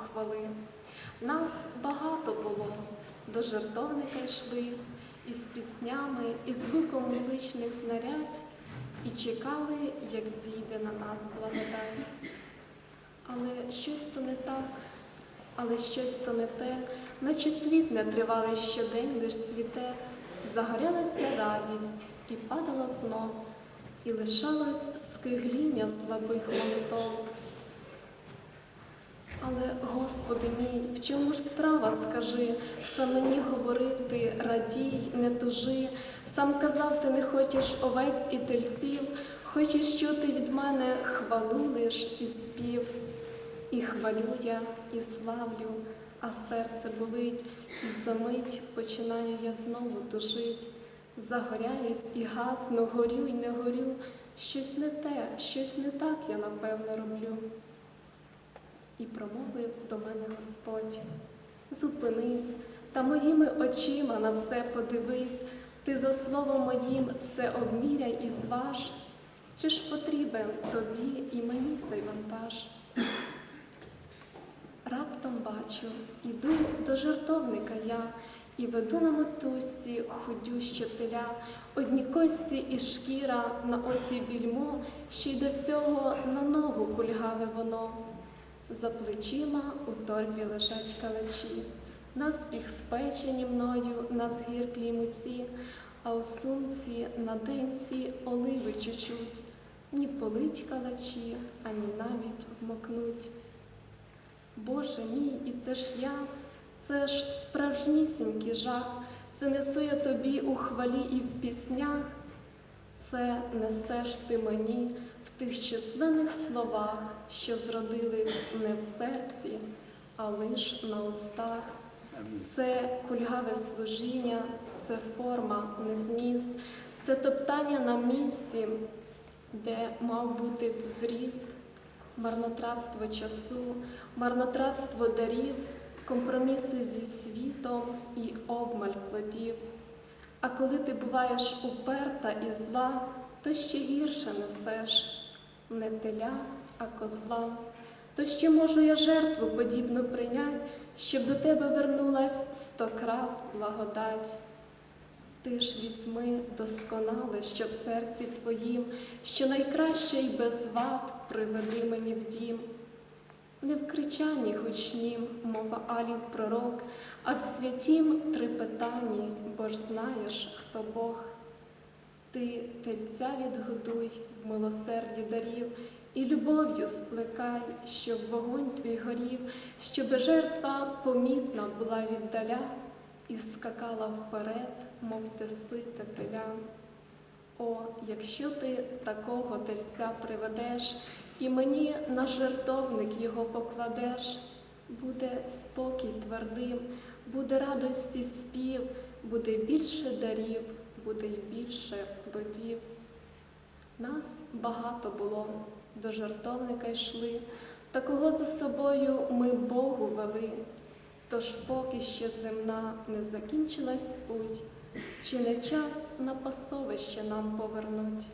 похвали. Нас багато було, до жертовника йшли, із піснями, і звуком музичних знарядь, і чекали, як зійде на нас благодать. Але щось то не так, але щось то не те, наче світ не тривалий щодень, лиш цвіте, загорялася радість і падала знов, і лишалось скигління слабих молитов. Але, Господи мій, в чому ж справа, скажи, сам мені говорити, радій, не тужи, сам казав, ти не хочеш овець і тельців, хочеш чути від мене хвалу лиш і спів. І хвалю я, і славлю, а серце болить, і за мить починаю я знову тужить. Загоряюсь і гасну, горю й не горю, щось не те, щось не так я напевно роблю. І промовив до мене Господь, зупинись та моїми очима на все подивись, ти за словом моїм все обміряй і зваж, чи ж потрібен тобі і мені цей вантаж? Раптом бачу, іду до жартовника я і веду на мотузці худюще теля, одні кості і шкіра на оці більмо, ще й до всього на ногу кульгаве воно. За плечима у торбі лежать калачі, наспіх спечені мною на згірклій муці, а у сумці на денці оливи чуть-чуть, ні полить калачі, ані навіть вмокнуть. Боже мій, і це ж я, це ж справжнісінький жах, це несу я тобі у хвалі і в піснях, це несеш ти мені тих численних словах, що зродились не в серці, а лиш на устах. Це кульгаве служіння, це форма, не зміст, це топтання на місці, де мав бути зріст, марнотратство часу, марнотратство дарів, компроміси зі світом і обмаль плодів. А коли ти буваєш уперта і зла, то ще гірше несеш не теля, а козла. То ще можу я жертву подібну прийнять, щоб до тебе вернулась стократ благодать. Ти ж візьми досконале, що в серці твоїм, що найкраще й без вад приведи мені в дім. Не в кричанні гучнім, мова алів пророк, а в святім трепетанні, бо ж знаєш, хто Бог. Ти тельця відгодуй в милосерді дарів, і любов'ю сплекай, щоб вогонь твій горів, щоб жертва помітна була віддаля і скакала вперед, мов теси теля. О, якщо ти такого тельця приведеш, і мені на жертовник його покладеш, буде спокій твердим, буде радості спів, буде більше дарів, буде й більше плодів. Нас багато було, до жартовника йшли, та кого за собою ми Богу вели. Тож поки ще земна не закінчилась путь, чи не час на пасовище нам повернуть?